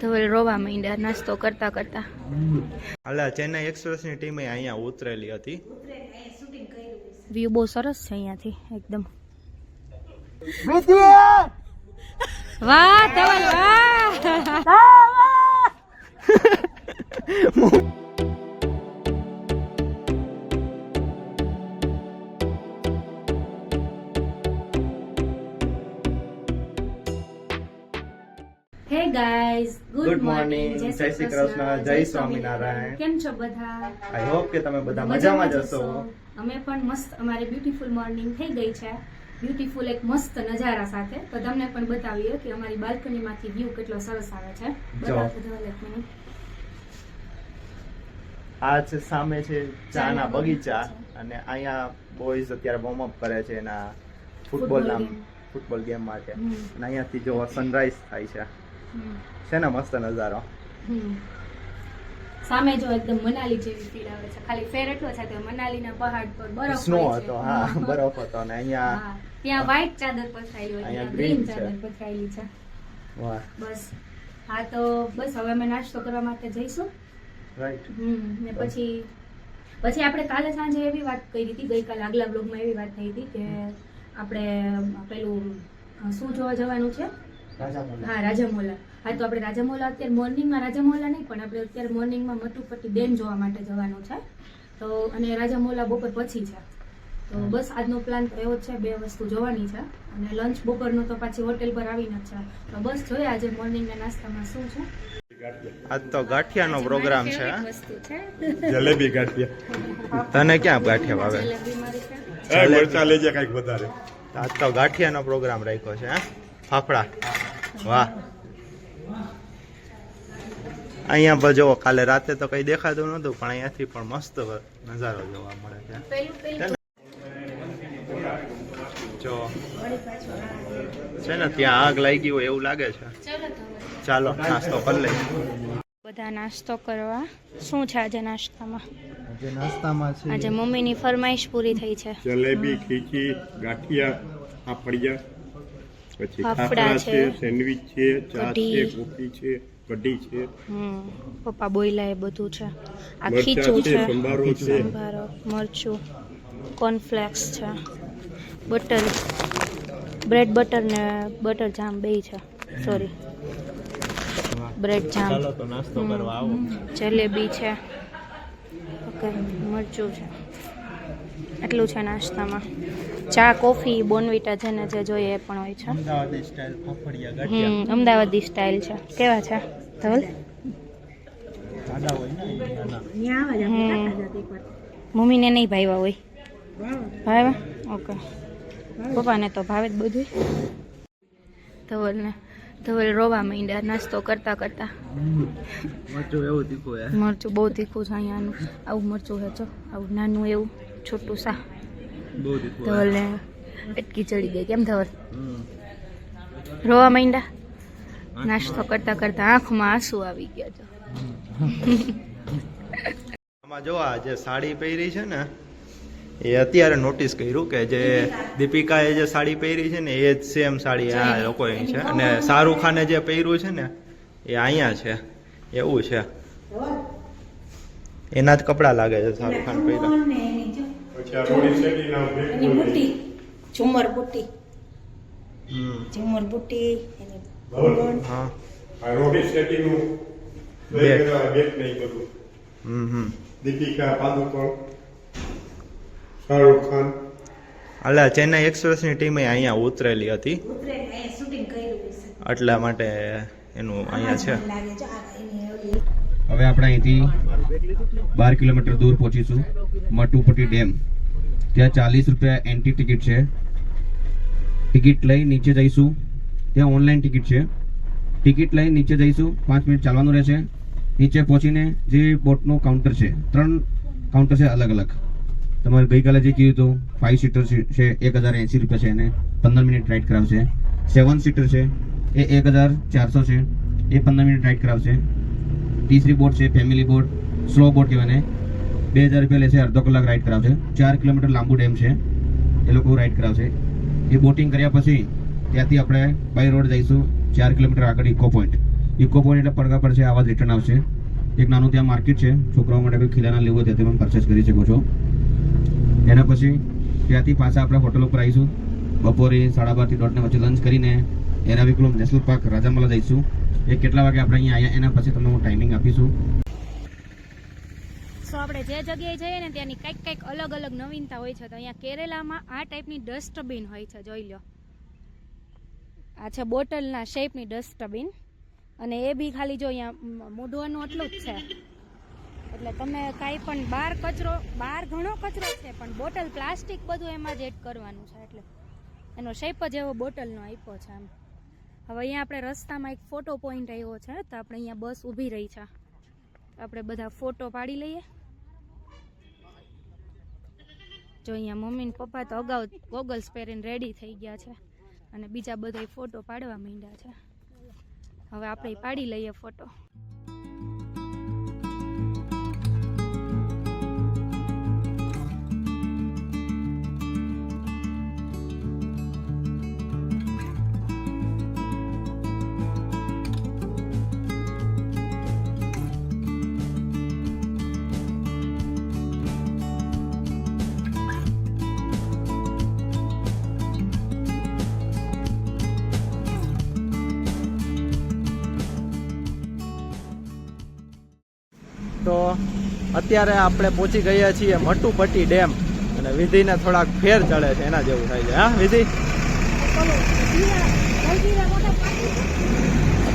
ધવલ રોવા માંડ્યા નાસ્તો કરતા કરતા. હાલા ચેન્નાઈ એક્સપ્રેસની ટીમે અહીંયા ઉતરેલી હતી. વ્યૂ બહુ સરસ છે અહીંયાથી એકદમ. વાહ ધવલ વાહ! હે ગાઈઝ ગુડ મોર્નિંગ જય શ્રી કૃષ્ણ જય સ્વામિનારાયણ કેમ છો બધા? આઈ હોપ કે તમે બધા મજામાં જ અમે પણ મસ્ત અમારી બ્યુટીફુલ મોર્નિંગ થઈ ગઈ છે. બ્યુટીફુલ એક મસ્ત નજારા સાથે. તો તમને પણ બતાવીએ કે અમારી બાલ્કનીમાંથી વ્યૂ કેટલો સરસ આવે છે. આ છે સામે છે ચાના ચાના બગીચા. અને અહીંયા બોયઝ અત્યારે વોર્મ અપ કરે છે એના ફૂટબોલ નામ ફૂટબોલ ગેમ માટે. અને અહીંયાથી જો સનરાઈઝ થાય છે. છે ને મસ્ત નજારો. સામે જો એકદમ મનાલી જેવી ફીલ આવે છે. ખાલી ફેર એટલો છે કે મનાલીના પહાડ પર બરફ સ્નો હતો હા બરફ હતો અને અહીંયા ત્યાં વ્હાઈટ ચાદર પથરાયેલી હોય અહીંયા ગ્રીન ચાદર પથરાયેલી છે. વાહ. બસ. હા તો બસ હવે અમે નાસ્તો કરવા માટે જઈશું. રાઈટ હમ ને પછી પછી આપણે કાલે સાંજે એવી વાત કરી હતી ગઈકાલે આગલા બ્લોગમાં એવી વાત થઈ હતી કે આપણે પેલું શું જોવા જવાનું છે? હા રાજામોલા હા તો આપણે રાજામોલા અત્યારે મોર્નિંગમાં રાજામોલા નહીં પણ આપણે અત્યારે મોર્નિંગમાં મટુપટ્ટી ડેમ જોવા માટે જવાનું છે. તો અને રાજામોલા બપોર પછી છે. તો બસ આજનો પ્લાન તો એવો જ છે બે વસ્તુ જોવાની છે. અને લંચ બપોરનો તો પાછી હોટેલ પર આવીને જ છે. તો બસ જોઈએ આજે મોર્નિંગના નાસ્તામાં શું છે. આજ તો ગાંઠિયાનો પ્રોગ્રામ છે. Favorite વસ્તુ છે. જલેબી ગાંઠિયા. તને ક્યાં ગાંઠિયા ભાવે? જલેબી મારી favorite. મરચા લેજે કંઈક વધારે. આજ તો ગાંઠિયાનો પ્રોગ્રામ રાખ્યો છે હે? ફાફડા. વાહ. અહીંયા પણ જો કાલે રાતે તો કઈ દેખાતું નતું પણ અહીંયાથી પણ મસ્ત નજારો જોવા મળે છે. પેલું પેલું જો. છે ને ત્યાં આગ લાગી હોય એવું લાગે છે. ચાલો નાસ્તો કરી લઈએ. બધા નાસ્તો કરવા. શું છે આજે નાસ્તામાં? આજે નાસ્તામાં આજે મમ્મીની ફરમાઈશ પૂરી થઈ છે. જલેબી ખીચી ગાંઠિયા પાપડિયા. પછી ફાફડા ખાખરા છે. સેન્ડવિચ છે ચા છે કોફી છે કઢી છે. હમ પપ્પા બોયલા એ બધું છે. આ ખીચું છે સંભારો છે. સંભારો મરચું કોર્નફ્લેક્સ છે. બટર બ્રેડ બટર ને બટર જામ બેય છે. Sorry bread jam. ચાલો તો નાસ્તો કરવા આવો. જલેબી છે. ઓકે મરચું છે. એટલું છે નાસ્તામાં. ચા કોફી બોનવીટા જેને જે જોઈએ એ પણ હોય છે. અમદાવાદી સ્ટાઇલ ફાફડિયા ગાંઠિયા. હમ અમદાવાદી સ્ટાઇલ છે. કેવા છે? ધવલ? હોય ને હમ. મમ્મીને નહીં ભાવ્યા હોય. ભાવ્યા? ઓકે. પપ્પાને તો ભાવે જ બધું ધવલને ધવલ રોવા માંડ્યા નાસ્તો કરતા કરતા. મરચું એવું તીખું મરચું બહુ તીખું છે અહીંયાનું. આવું મરચું છે જો. આવું નાનું એવું છોટું સા ધવલને અટકી ચડી ગઈ. કેમ ધવલ? રોવા માંડ્યા? નાસ્તો કરતા કરતા આંખમાં આંસુ આવી ગયા છે આમાં જો આ જે સાડી પહેરી છે ને એ અત્યારે નોટિસ કર્યું કે જે દીપિકાએ જે સાડી પહેરી છે ને એ જ સેમ સાડી આ લોકોએ છે. અને શાહરુખ ખાને જે પહેર્યું છે ને એ અહીંયા છે. એવું છે. એના જ કપડાં લાગે છે શાહરુખ ખાન પહેર્યા પછી આ રોડી શેરીના બ્રેક એની બુટ્ટી ઝુમર બુટ્ટી. ઝુમર બુટ્ટી એની ભવન. હા. આ રોડી શેરીનું બેગ. બેગ નહીં બધું હમ હમ. દીપિકા પાદુકોણ શાહરુખ ખાન. અલા ચેન્નાઈ એક્સપ્રેસની ટીમે અહીંયા ઉતરેલી હતી. ઉતરે અહીંયા શૂટિંગ કર્યું હશે એટલા માટે એનું અહીંયા છે. હવે આપણે અહીંથી બાર કિલોમીટર દૂર પહોંચીશું મટુપટી ડેમ. ત્યાં ચાલીસ રૂપિયા એન્ટ્રી ટિકિટ છે. ટિકિટ લઈ નીચે જઈશું. ત્યાં ઓનલાઈન ટિકિટ છે. ટિકિટ લઈ નીચે જઈશું. પાંચ મિનિટ ચાલવાનું રહેશે. નીચે પહોંચીને જે બોટનું કાઉન્ટર છે, ત્રણ કાઉન્ટર છે અલગ અલગ. તમારે ગઈકાલે જે કીધું હતું ફાઇવ સીટર છે એક હજાર એંસી રૂપિયા છે એને પંદર મિનિટ રાઇડ કરાવશે. સેવન સીટર છે, એ એક હજાર ચારસો છે, એ પંદર મિનિટ રાઇડ કરાવશે. તીસરી બોટ છે ફેમિલી બોટ સ્લો બોટ કહેવાય બે હજાર રૂપિયા લેશે, અડધો કલાક રાઈડ કરાવશે. ચાર કિલોમીટર લાંબુ ડેમ છે. એ લોકો રાઈડ કરાવશે. એ બોટિંગ કર્યા પછી ત્યાંથી આપણે બાય રોડ જઈશું. ચાર કિલોમીટર આગળ ઇકો પોઈન્ટ ઇકો પોઈન્ટ એટલે પડઘા પર છે, આવા જ રિટર્ન આવશે. એક નાનું ત્યાં માર્કેટ છે. છોકરાઓ માટે કોઈ ખીલાના લેવું હોય ત્યાંથી પણ પરચેસ કરી શકો છો. એના પછી ત્યાંથી પાછા આપણે હોટલ ઉપર આવીશું. બપોરે સાડા બારથી દોઢને વચ્ચે લંચ કરીને એરાવિકુલમ નેશનલ પાર્ક, રાજામલા જઈશું. એ કેટલા વાગે આપણે અહીંયા આવ્યા એના પછી તમને હું ટાઈમિંગ આપીશું. સો આપણે જે જગ્યાએ જઈએ ને ત્યાંની કંઈક કંઈક અલગ અલગ નવીનતા હોય છે. તો અહીંયા કેરેલામાં આ ટાઈપની ડસ્ટબિન હોય છે. જોઈ લો. આ છે બોટલના શેપની ડસ્ટબિન અને એ બી ખાલી જો અહીંયા મોઢવાનું એટલું જ છે. એટલે તમે કાંઈ પણ બહાર કચરો બહાર ઘણો કચરો છે, પણ બોટલ પ્લાસ્ટિક બધું એમાં જ એડ કરવાનું છે. એટલે એનો શેપ જ એવો બોટલનો આપ્યો છે એમ હવે અહીંયા આપણે રસ્તામાં એક ફોટો પોઈન્ટ આવ્યો છે, તો આપણે અહીંયા બસ ઊભી રહી છે. આપણે બધા ફોટો પાડી લઈએ. જો અહીંયા મમ્મી પપ્પા તો અગાઉ ગોગલ્સ પહેરીને રેડી થઈ ગયા છે. અને બીજા બધા ફોટો પાડવા માંડ્યા છે. હવે આપણે પાડી લઈએ ફોટો અત્યારે આપણે પહોંચી ગયા છીએ મટુપટ્ટી ડેમ અને વિધિને થોડાક ફેર ચડે છે એના જેવું થાય છે. હા વિધિ?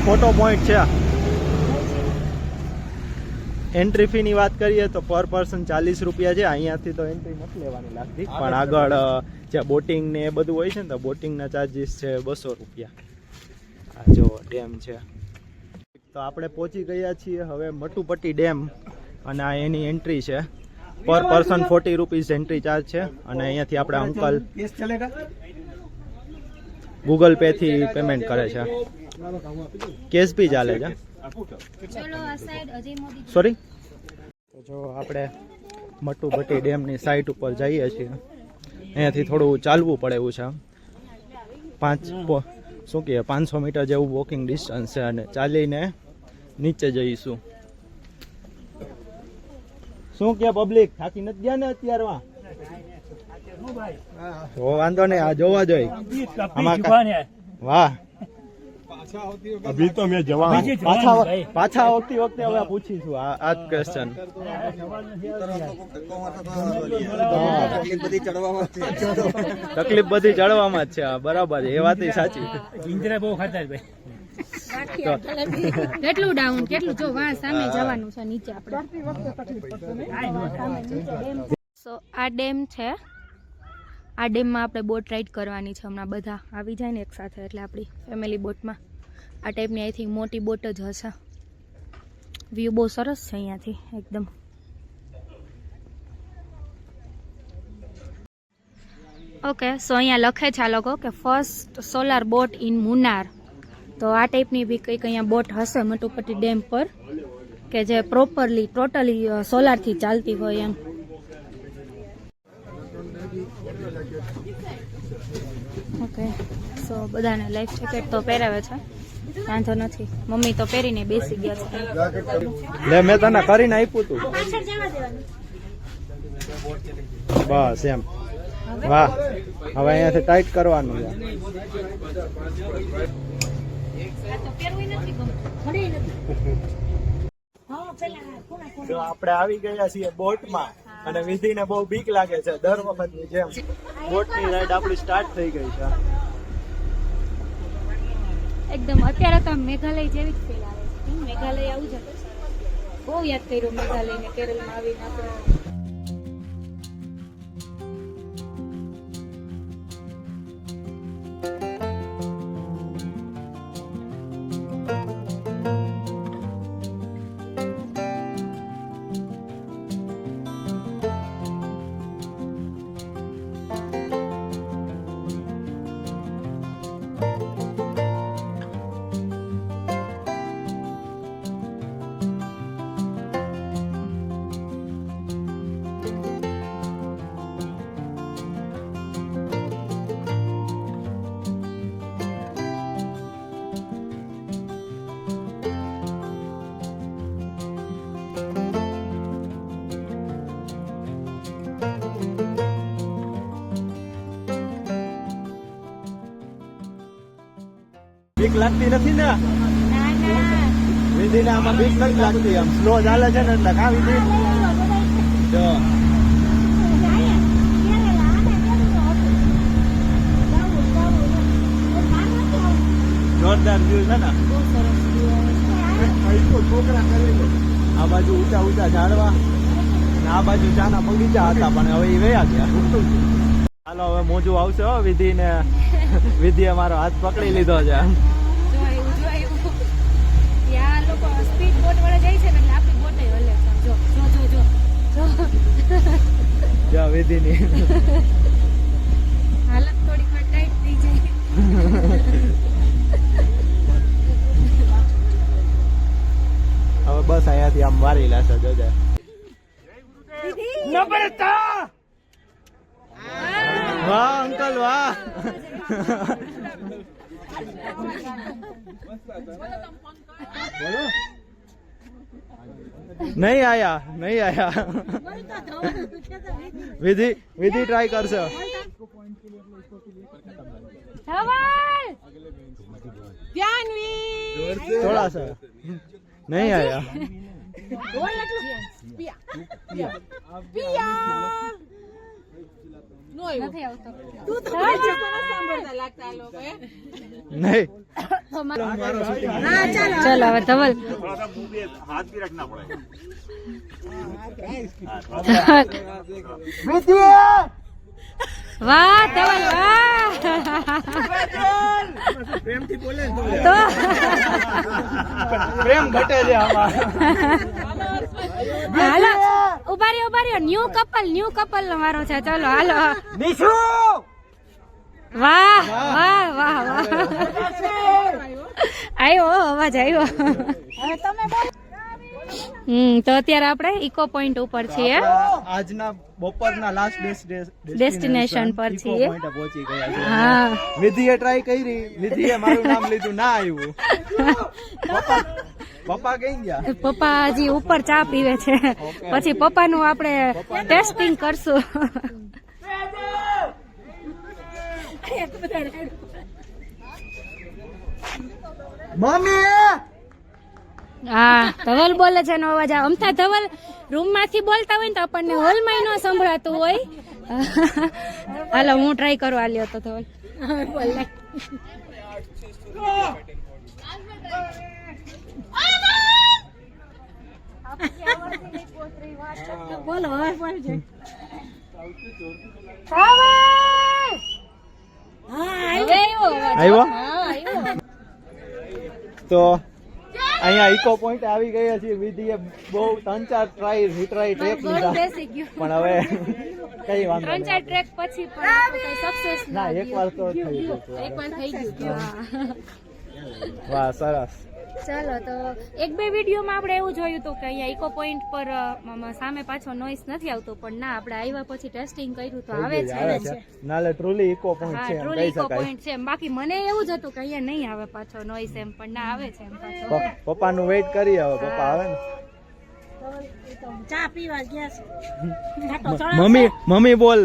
ફોટો પોઈન્ટ છે એન્ટ્રી ફી ની વાત કરીએ તો પર પર્સન ચાલીસ રૂપિયા છે. અહીંયાથી તો એન્ટ્રી નથી લેવાની લાગતી. પણ આગળ જે બોટિંગ ને એ બધું હોય છે ને તો બોટિંગના ચાર્જીસ છે બસો રૂપિયા. આ જો ડેમ છે. તો આપણે પહોંચી ગયા છીએ હવે મટુપટ્ટી ડેમ. અને આ એની એન્ટ્રી છે. Per person forty rupees entry charge છે. અને અહીંયાથી આપણે અંકલ ગૂગલ પે થી પેમેન્ટ કરે છે. કેશ બી ચાલે છે. સોરી જો આપણે મટુભટ્ટી ડેમની સાઈટ ઉપર જઈએ છીએ. અહીંયાથી થોડું ચાલવું પડે એવું છે. પાંચ શું કહે પાંચસો મીટર જેવું વોકિંગ ડિસ્ટન્સ છે અને ચાલીને નીચે જઈશું. શું કે પબ્લિક થાકી નથી ગયા ને અત્યારમાં? વાંધો નહીં આ જોવા જોઈએ વાહ. અભી તો મેં જવાન. પાછા પાછા આવતી વખતે હવે પૂછીશું આ આ ક્વેશ્ચન તકલીફ બધી ચડવામાં જ છે આ બરાબર એ વાત સાચી. કેટલું ડાઉન કેટલું? જો વાં સામે જવાનું છે નીચે આપણે. સો આ ડેમ છે. આ ડેમમાં આપણે બોટ રાઈડ કરવાની છે હમણાં બધા. આવી જાય ને એક સાથે એટલે આપણી ફેમિલી બોટમાં. આ ટાઈપની આઈ થિંક મોટી બોટ જ હશે. વ્યૂ બહુ સરસ છે અહીંયાથી એકદમ. ઓકે સો અહીંયા લખે છે આ લોકો કે first solar boat in Munnar તો આ ટાઈપની બી કંઈક અહીંયા બોટ હશે મટુપટ્ટી ડેમ પર કે જે પ્રોપરલી ટોટલી સોલારથી ચાલતી હોય એમ. ઓકે સો બધાને લાઈફ જેકેટ તો પહેરાવે છે. વાંધો નથી. મમ્મી તો પહેરીને બેસી ગયા છે. લે મેં તને કરીને આપ્યું તું. બસ એમ. વાહ. હવે અહીંયાથી ટાઈટ કરવાનું છે. જો આપણે આવી ગયા છીએ બોટમાં અને વિધિને બહુ બીક લાગે છે, દર વખતની જેમ. બોટની રાઈડ આપણી સ્ટાર્ટ થઈ ગઈ છે. એકદમ, અત્યારે તો મેઘાલય જેવી જ ફીલ આવે છે. મેઘાલય આવું જ બહુ યાદ કર્યું મેઘાલય ને કેરળમાં આવીને આપણે. બીક લાગતી નથી ને? વિધિને આમાં બીક નથી લાગતી. આમ સ્લો ચાલે છે ને એટલે કાં વિધિ જોરદાર વ્યૂ છે ને? આ બાજુ ઊંચા ઊંચા ઝાડવા. આ બાજુ ચાના બગીચા હતા, પણ હવે એ વયા ગયા. હાલો હવે મોજું આવશે હો વિધિ ને વિધિ મારો હાથ પકડી લીધો છે. જો એવું જો એવું. ત્યાં લોકો સ્પીડ બોટ વાળા જાય છે ને એટલે આપણી બોટ હલે છે. જો જો જો જો. જો. જો વિધિની. હાલત થોડીક વાર થઈ જાય. હવે બસ અહીંયાથી આમ મારી લેશે જોજે. વાહ અંકલ વાહ નહીં આયા નહીં આયા વિધિ વિધિ ટ્રાય કરશે ધવલ થોડા સા નહીં આયા નથી આવતો. નહીં. ચાલો હવે ધવલ. વાહ ધવલ વાહ. તો. પ્રેમ ઘટે છે આમાં. હાલો. ઊભા રહ્યો ઊભા રહ્યો. ન્યુ કપલ ન્યુ કપલ નો મારો છે. ચલો હાલો. વાહ વાહ. વાહ વાહ આવ્યો અવાજ આવ્યો. હમ તો અત્યારે આપણે ઇકો પોઈન્ટ ઉપર છીએ. આજના બપોરના લાસ્ટ ડેસ્ટિનેશન પર છીએ. પહોંચી ગયા છે. હા. વિધિએ ટ્રાય કરી. વિધિએ મારું નામ લીધું ના આવ્યું. પપ્પા પપ્પા કઈ ગયા? પપ્પા હજી ઉપર ચા પીવે છે. પછી પપ્પાનું આપણે ટેસ્ટિંગ કરશું. મમ્મી! હા ધવલ બોલે છે એનો અવાજ. અમથા ધવલ રૂમમાંથી બોલતા હોય ને તો આપણને હોલમાં ન સંભળાતું હોય. હાલો હું ટ્રાય કરવા લ્યો તો ધવલ. બોલે બોલો હવે બોલજો. આવ્યો. તો અહીંયા ઇકો પોઈન્ટ આવી ગયા છીએ. વિધિએ બહુ ત્રણ ચાર ટ્રાય રીટ્રાય ટ્રેક લીધા. પણ હવે કઈ વાંધો ત્રણ ચાર નહીં ટ્રેક પછી પણ સક્સેસ ના એક વાર તો થઈ ગયું એક વાર થઈ ગયું વાહ સરસ. ચાલો તો એક બે વિડીયોમાં આપણે એવું જોયું હતું કે અહીંયા ઇકો પોઈન્ટ પર સામે પાછો નોઈસ નથી આવતો પણ ના આપણે આવ્યા પછી ટેસ્ટિંગ કર્યું તો આવે છે. નાલે ટ્રુલી ઇકો પોઈન્ટ છે એમ ઇકો પોઈન્ટ છે બાકી મને એવું જ હતું કે અહીંયા નહીં આવે પાછો નોઈસ એમ પણ ના આવે છે એમ પાછો. પપ્પાનું વેઇટ કરી આવે પપ્પા આવે ને. ચા પીવા ગયા છે. મમ્મી મમ્મી બોલ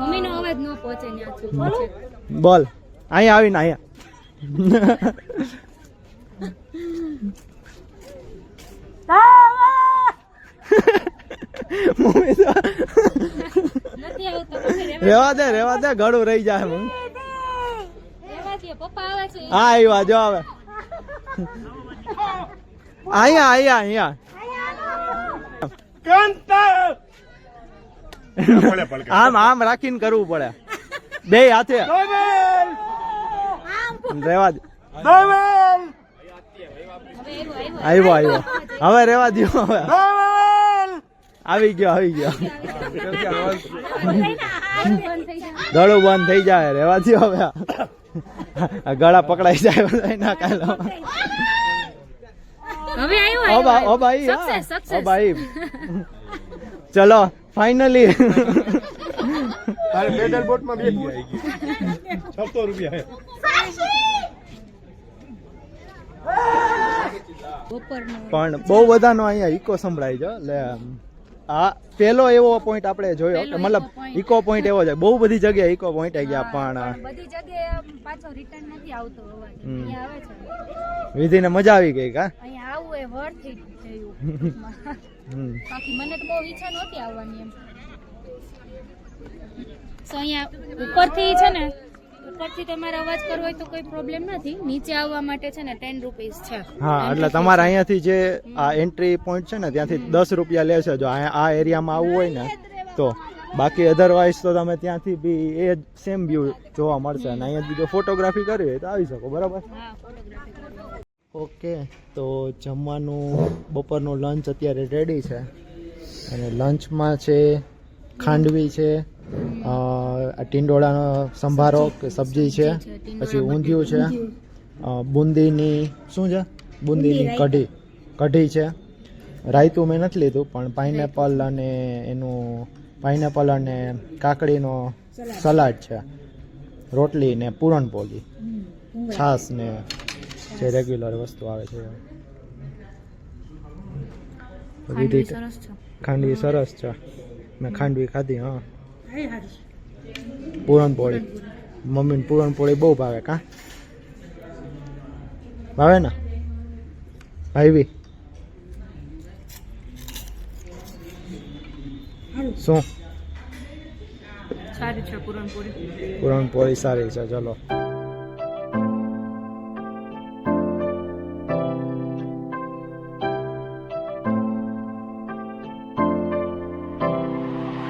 મમ્મીનો અવાજ ન પહોંચે ત્યાં પહોંચે. બોલ. અહીંયા આવીને અહીંયા. મમ્મી તો રેવા દે રેવા દે ગળું રહી જાય મમ્મી આવે હા આવ્યા જો હવે અહીંયા અહીંયા અહીંયા આમ આમ રાખીને કરવું પડે. બે હાથે. રેવા દે. આવ્યો આવ્યો હવે રેવા દો હવે. આવી ગયો આવી ગયો. ગળું બંધ થઈ જાય રેવા દો હવે. ગળા પકડાઈ જાય ના કાલો. હવે આવ્યો ઓ બા ઓ ભાઈ ઓ ભાઈ ચલો ફાઇનલી તારે પેડલ રૂપિયા બપોરનો પણ બહુ બધાનો અહીંયા ઇકો સંભળાય છે. એટલે આ પેલો એવો પોઈન્ટ આપણે જોયો કે મતલબ. ઇકો પોઈન્ટ એવો છે. બહુ બધી જગ્યાએ ઇકો પોઈન્ટ આવી ગયા પણ બધી જગ્યાએ પાછો રિટર્ન નથી આવતો અહીંયા આવે છે. વિધિને મજા આવી ગઈ કા? અહીંયા આવું એ વર્થ ઇટ થયું. બાકી મને તો બહુ ઈચ્છા નહોતી આવવાની એમ. સો અહીંયા ઉપરથી છે ને ઉપરથી તમારે અવાજ કરવો હોય તો કોઈ પ્રોબ્લેમ નથી. નીચે આવવા માટે છે ને ટેન રૂપીસ છે. હા એટલે તમારે અહીંયાથી જે આ એન્ટ્રી પોઈન્ટ છે ને ત્યાંથી દસ રૂપિયા લે છે જો આ આ એરિયામાં આવવું હોય ને તો બાકી અધરવાઇઝ તો તમે ત્યાંથી બી એ જ સેમ વ્યૂ જોવા મળશે. અને અહીંયા જો ફોટોગ્રાફી કરવી હોય તો આવી શકો બરાબર? ઓકે તો જમવાનું બપોરનું લંચ અત્યારે રેડી છે. અને લંચમાં છે ખાંડવી છે આ ટીંડોળાનો સંભારો કે સબ્જી છે પછી ઊંધિયું છે બુંદીની શું છે? બુંદીની કઢી કઢી છે. રાયતું મેં નથી લીધું પણ પાઇનેપલ અને એનું પાઇનેપલ અને કાકડીનો સલાડ. છે. રોટલી ને પૂરણપોળી છાસ ને જે રેગ્યુલર વસ્તુ આવે છે. ખાંડવી સરસ છે. મેં ખાંડવી ખાધી હા. પૂરણપોળી મમ્મીને પૂરણપોળી બહુ ભાવે કા? ભાવે ને? ભાઈવી શું? સારી છે પૂરણપૂરી પૂરણપોળી સારી છે ચલો.